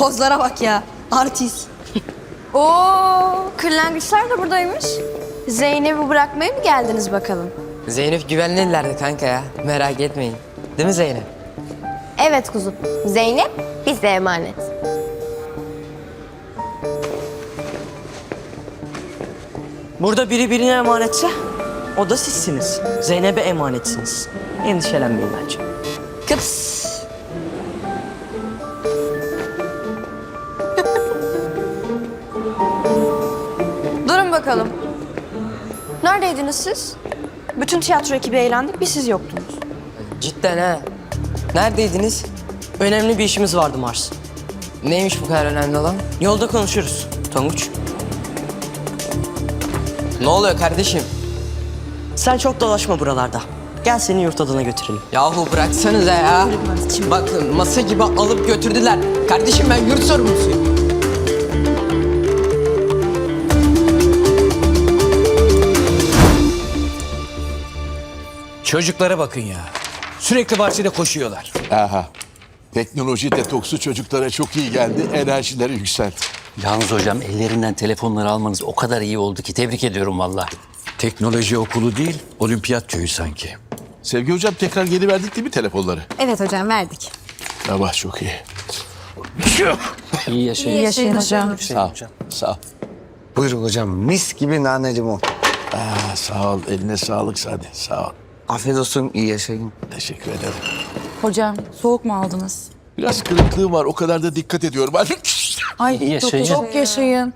Pozlara bak ya. Artist. Oo, kırlangıçlar da buradaymış. Zeynep'i bırakmaya mı geldiniz bakalım? Zeynep güvenlilerdi kanka ya. Merak etmeyin. Değil mi Zeynep? Evet kuzum. Zeynep bize emanet. Burada biri birine emanetse o da sizsiniz. Zeynep'e emanetsiniz. Endişelenmeyin bence. Kıps. Bakalım. Neredeydiniz siz? Bütün tiyatro ekibi eğlendik, bir siz yoktunuz. Cidden ha. Neredeydiniz? Önemli bir işimiz vardı Mars. Neymiş bu kadar önemli olan? Yolda konuşuruz Tonguç. Ne oluyor kardeşim? Sen çok dolaşma buralarda. Gel seni yurt adına götürelim. Yahu bıraksanıza ya. Bakın masa gibi alıp götürdüler. Kardeşim ben yurt sorumlusuyum. Çocuklara bakın ya. Sürekli bahçede koşuyorlar. Aha. Teknoloji detoksu çocuklara çok iyi geldi. Enerjileri yükseltti. Yalnız hocam ellerinden telefonları almanız o kadar iyi oldu ki tebrik ediyorum valla. Teknoloji okulu değil, olimpiyat köyü sanki. Sevgi hocam tekrar geri verdik değil mi telefonları? Evet hocam verdik. Sabah çok iyi. İyi yaşayın. Yaşayın hocam. Sağ ol. Sağ ol. Buyurun hocam mis gibi nane limon. Aa, sağ ol. Eline sağlık Sadi. Sağ ol. Afiyet olsun iyi yaşayın. Teşekkür ederim. Hocam soğuk mu aldınız? Biraz kırıklığım var. O kadar da dikkat ediyorum. Ay İyi yaşayın. çok, çok yaşayın.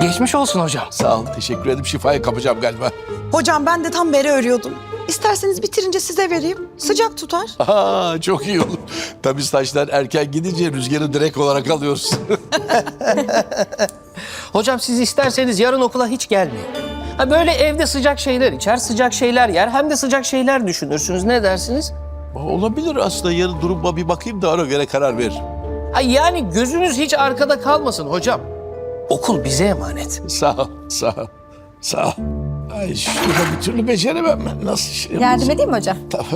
Geçmiş olsun hocam. sağ ol. Teşekkür ederim. Şifayı kapacağım galiba. Hocam ben de tam beri örüyordum. İsterseniz bitirince size vereyim. Sıcak tutar. Aa, çok iyi olur. Tabii saçlar erken gidince rüzgarı direkt olarak alıyoruz. Hocam siz isterseniz yarın okula hiç gelmeyin. Ha böyle evde sıcak şeyler içer, sıcak şeyler yer hem de sıcak şeyler düşünürsünüz. Ne dersiniz? Olabilir aslında. Yarın duruma bir bakayım da ona göre karar veririm. Ha yani gözünüz hiç arkada kalmasın hocam. Okul bize emanet. Sağ ol. Sağ ol. Sağ ol. Ay şunu da bir türlü beceremem ben. Nasıl şey Yardım edeyim mi hocam? Tamam.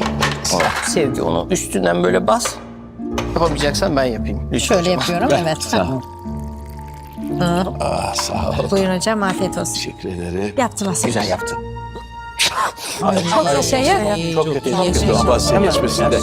Sevgi onu üstünden böyle bas. Yapamayacaksan ben yapayım. Lütfen. Şöyle yapıyorum. Evet. Tamam. Aa, sağ ol. Buyurun hocam afiyet olsun. Teşekkür ederim. Yaptım aslında. Güzel yaptın. Çok yaşayın. Çok kötü. Çok kötü. Ama geçmesin de.